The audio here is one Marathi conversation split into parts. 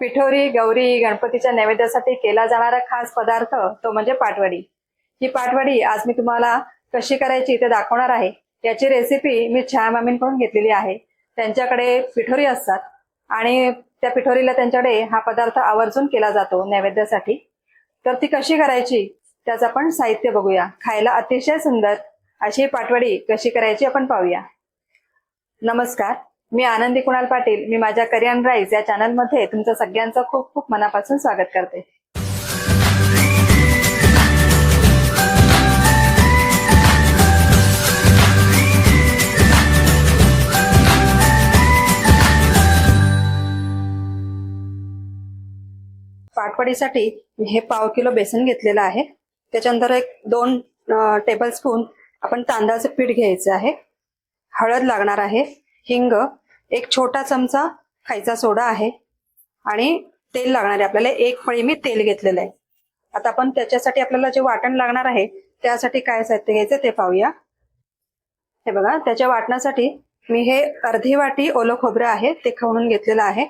पिठोरी गौरी गणपतीच्या नैवेद्यासाठी केला जाणारा खास पदार्थ तो म्हणजे पाटवडी. ही पाटवडी आज मी तुम्हाला कशी करायची ते दाखवणार आहे. याची रेसिपी मी छाया मामींकडून घेतलेली आहे. त्यांच्याकडे पिठोरी असतात आणि त्या पिठोरीला त्यांच्याकडे हा पदार्थ आवर्जून केला जातो नैवेद्यासाठी. तर ती कशी करायची त्याचं आपण साहित्य बघूया. खायला अतिशय सुंदर अशी पाटवडी कशी करायची आपण पाहूया. नमस्कार. मी आनंदी कुणाल पाटील मी माझ्या करियन राईज या चॅनलमध्ये तुमचं सगळ्यांचं खूप खूप मनापासून स्वागत करते. पाटवडीसाठी हे पाव किलो बेसन घेतलेलं आहे. त्याच्यानंतर एक दोन टेबल स्पून आपण तांदळाचं पीठ घ्यायचं आहे. हळद लागणार आहे हिंग एक छोटा चमचा खायचा सोडा आहे. आणि तेल लागणार आहे. आपल्याला एक फळी मी तेल घेतलेलं आहे. आता आपण त्याच्यासाठी आपल्याला जे वाटण लागणार आहे त्यासाठी काय साहित्य घ्यायचं ते पाहूया. हे बघा त्याच्या वाटणासाठी मी हे अर्धी वाटी ओलं खोबरं आहे ते खवणून घेतलेलं आहे.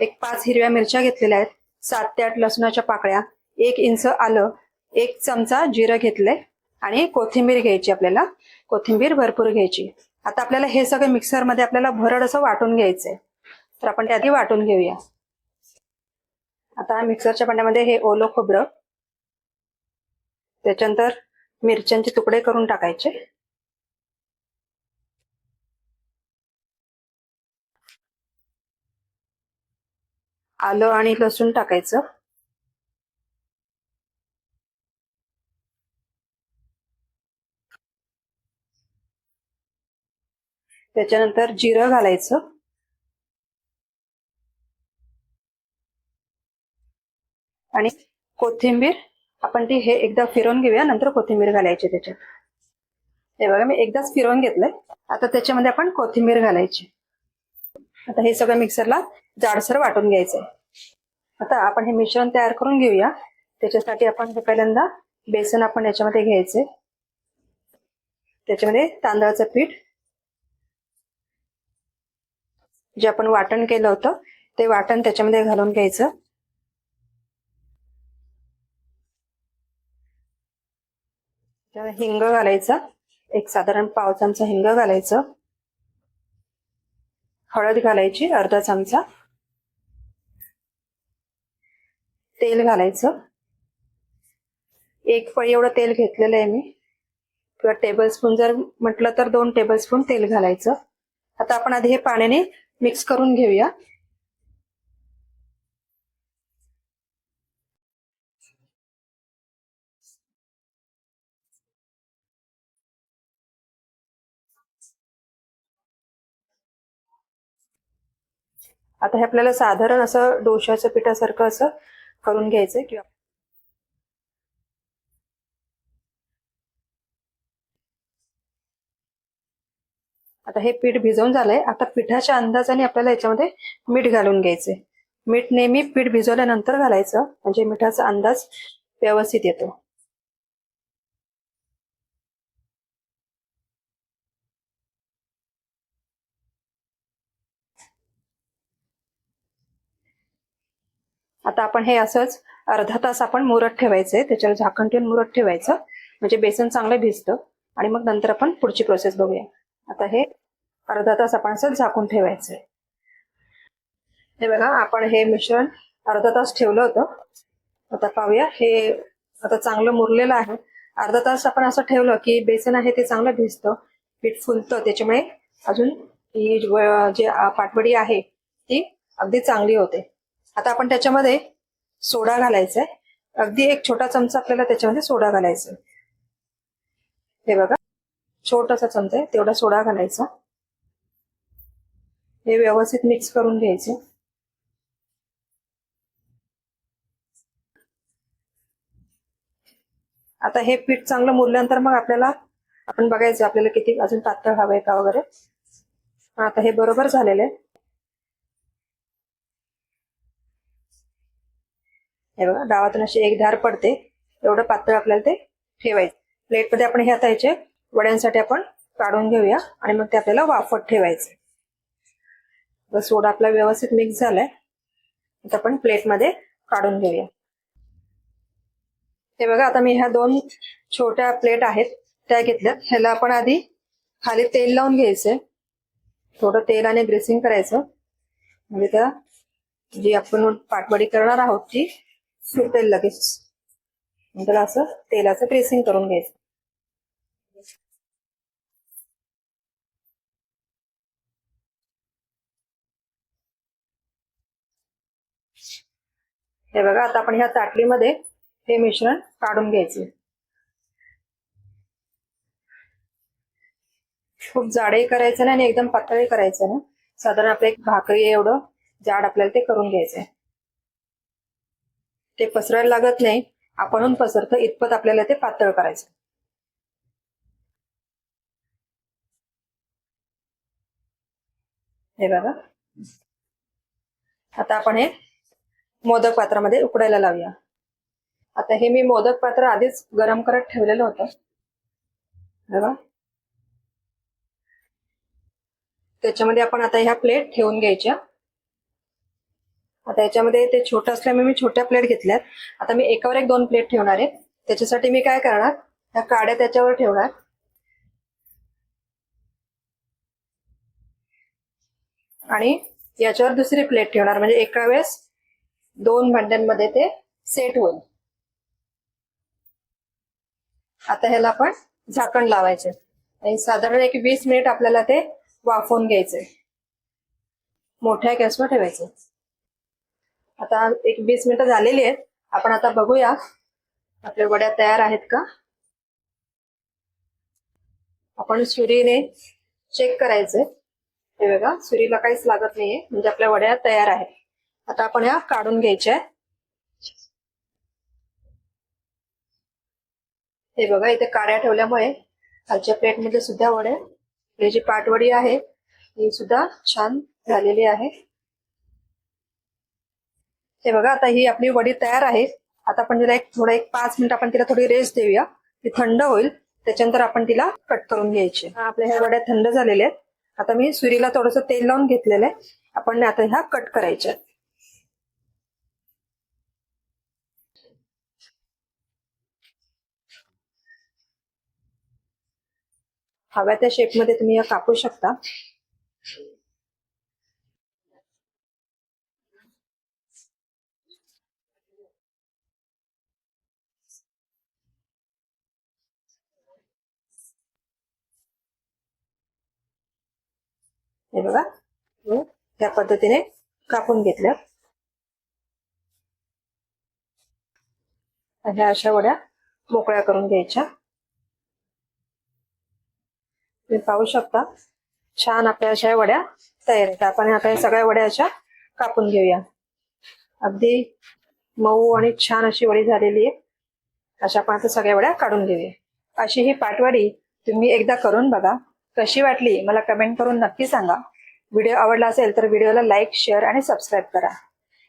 एक पाच हिरव्या मिरच्या घेतलेल्या आहेत. सात ते आठ लसणाच्या पाकळ्या एक इंच आलं एक चमचा जिरं घेतलंय. आणि कोथिंबीर घ्यायची आपल्याला. कोथिंबीर भरपूर घ्यायची. आता आपल्याला हे सगळं मिक्सरमध्ये आपल्याला भरड असं वाटून घ्यायचंय. तर आपण ते आधी वाटून घेऊया. आता मिक्सरच्या भांड्यामध्ये हे ओलं खोबरं त्याच्यानंतर मिरच्यांचे तुकडे करून टाकायचे. आलं आणि लसूण टाकायचं. त्याच्यानंतर जिरं घालायचं. आणि कोथिंबीर आपण ती हे एकदा फिरवून घेऊया नंतर कोथिंबीर घालायची त्याच्यात. हे बघा मी एकदाच फिरवून घेतलंय. आता त्याच्यामध्ये आपण कोथिंबीर घालायची. आता हे सगळं मिक्सरला जाडसर वाटून घ्यायचंय. आता आपण हे मिश्रण तयार करून घेऊया. त्याच्यासाठी आपण हे पहिल्यांदा बेसन आपण याच्यामध्ये घ्यायचे त्याच्यामध्ये तांदळाचं पीठ जे आपण वाटण केलं होतं ते वाटण त्याच्यामध्ये घालून घ्यायचं. हिंग घालायचा. एक साधारण पाव चमचा हिंग घालायचं. हळद घालायची अर्धा चमचा. तेल घालायचं. एक फळी एवढं तेल घेतलेलं आहे मी. किंवा टेबलस्पून जर म्हटलं तर दोन टेबलस्पून तेल घालायचं. आता आपण आधी हे पाण्याने मिक्स करून घेऊया. आता हे आपल्याला साधारण असं डोशाच्या पिठासारखं असं करून घ्यायचं किंवा आता हे पीठ भिजवून झालंय. आता पिठाच्या अंदाजाने आपल्याला याच्यामध्ये मीठ घालून घ्यायचंय. मीठ नेहमी पीठ भिजवल्यानंतर घालायचं. म्हणजे मिठाचा अंदाज व्यवस्थित येतो. आता आपण हे असंच अर्धा तास आपण मुरत ठेवायचंय. त्याच्यावर झाकण ठेवून मुरत ठेवायचं. म्हणजे बेसन चांगलं भिजतं. आणि मग नंतर आपण पुढची प्रोसेस बघूया. आता हे अर्धा तास आपण असं झाकून ठेवायचंय. हे बघा आपण हे मिश्रण अर्धा तास ठेवलं होतं. आता पाहूया. हे आता चांगलं मुरलेलं आहे. अर्धा तास आपण असं ठेवलं की बेसन आहे ते चांगलं भिजतं पीठ फुलतं. त्याच्यामुळे अजून ही जी पाटवडी आहे ती अगदी चांगली होते. आता आपण त्याच्यामध्ये सोडा घालायचा आहे अगदी एक छोटा चमचा आपल्याला त्याच्यामध्ये सोडा घालायचा आहे. हे बघा छोटासा चमचा आहे तेवढा सोडा घालायचा. हे व्यवस्थित मिक्स करून घ्यायचे. आता हे पीठ चांगलं मुरल्यानंतर मग आपल्याला आपण बघायचं आपल्याला किती अजून पातळ हवंय का वगैरे. आता हे बरोबर झालेलं आहे. हे बघा डावातून अशी एक धार पडते. एवढं पातळ आपल्याला ते ठेवायचं. प्लेटमध्ये आपण हे आता याचे वड्यांसाठी आपण काढून घेऊया आणि मग ते आपल्याला वाफत ठेवायचे. सोडा आपला व्यवस्थित मिक्स झालाय. आता आपण प्लेटमध्ये काढून घेऊया. हे बघा आता मी ह्या दोन छोट्या प्लेट आहेत त्या घेतल्यात ह्याला आपण आधी खाली तेल लावून घ्यायचंय. थोडं तेल आणि ग्रेसिंग करायचं. म्हणजे त्या जी आपण पाटवडी करणार आहोत ती सुटेल लगेच. त्याला असं तेलाचं ग्रेसिंग करून घ्यायचं. हे बघा आता आपण ह्या ताटलीमध्ये हे मिश्रण काढून घ्यायचे. खूप जाडही करायचं नाही आणि एकदम पातळही करायचं ना साधारण आपलं एक भाकरी एवढं जाड आपल्याला ते करून घ्यायचंय ते पसरायला लागत नाही. आपण पसरतं इतपत आपल्याला ते पातळ करायचं हे बघा. आता आपण हे मोदक पात्रामध्ये उकडायला लावूया. आता हे मी मोदक पात्र आधीच गरम करत ठेवलेलं होतं. बघा. त्याच्यामध्ये आपण आता ह्या प्लेट ठेवून घ्यायच्या. आता याच्यामध्ये ते छोटं असल्यामुळे मी छोट्या प्लेट घेतल्यात. आता मी एकावर एक दोन प्लेट ठेवणार आहे. त्याच्यासाठी मी काय करणार? ह्या काड्या त्याच्यावर ठेवणार. आणि याच्यावर दुसरी प्लेट ठेवणार. म्हणजे एका वेळेस दोन भांड्यांमध्ये ते सेट होईल. आता ह्याला आपण झाकण लावायचे. आणि साधारण एक वीस मिनिट आपल्याला ते वाफवून घ्यायचे. मोठ्या गॅसवर ठेवायचे. आता एक वीस मिनिटं झालेली आहेत. आपण आता बघूया आपल्या वड्या तयार आहेत का? आपण सुरीने चेक करायचे. हे बघा सुरीला काहीच लागत नाहीये. म्हणजे आपल्या वड्या तयार आहेत. आता आपण ह्या काढून घ्यायच्या हे बघा इथे काड्या ठेवल्यामुळे खालच्या प्लेटमध्ये सुद्धा वड्या ही जी पाटवडी आहे ही सुद्धा छान झालेली आहे. हे बघा आता ही आपली वडी तयार आहे. आता आपण तिला एक थोडा एक पाच मिनिट आपण तिला थोडी रेस्ट देऊया. ती थंड होईल त्याच्यानंतर आपण तिला कट करून घ्यायची. आपल्या ह्या वड्या थंड झालेल्या आहेत. आता मी सुरीला थोडस तेल लावून घेतलेलं आहे. आपण आता ह्या कट करायच्या हव्या त्या शेपमध्ये तुम्ही या कापू शकता. हे बघा त्या पद्धतीने कापून घेतल्या ह्या अशा वड्या मोकळ्या करून घ्यायच्या. तुम्ही पाहू शकता. छान आपल्या अशा वड्या तयार आहेत. आपण आता या सगळ्या वड्या अशा कापून घेऊया. अगदी मऊ आणि छान अशी वडी झालेली आहे. अशा आपण आता सगळ्या वड्या काढून घेऊया. अशी ही पाटवडी तुम्ही एकदा करून बघा. कशी वाटली मला कमेंट करून नक्की सांगा. व्हिडिओ आवडला असेल तर व्हिडिओला लाईक शेअर आणि सबस्क्राईब करा.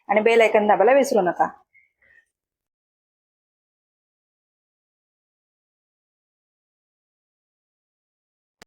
आणि बेल ऐकन दाबायला विसरू नका.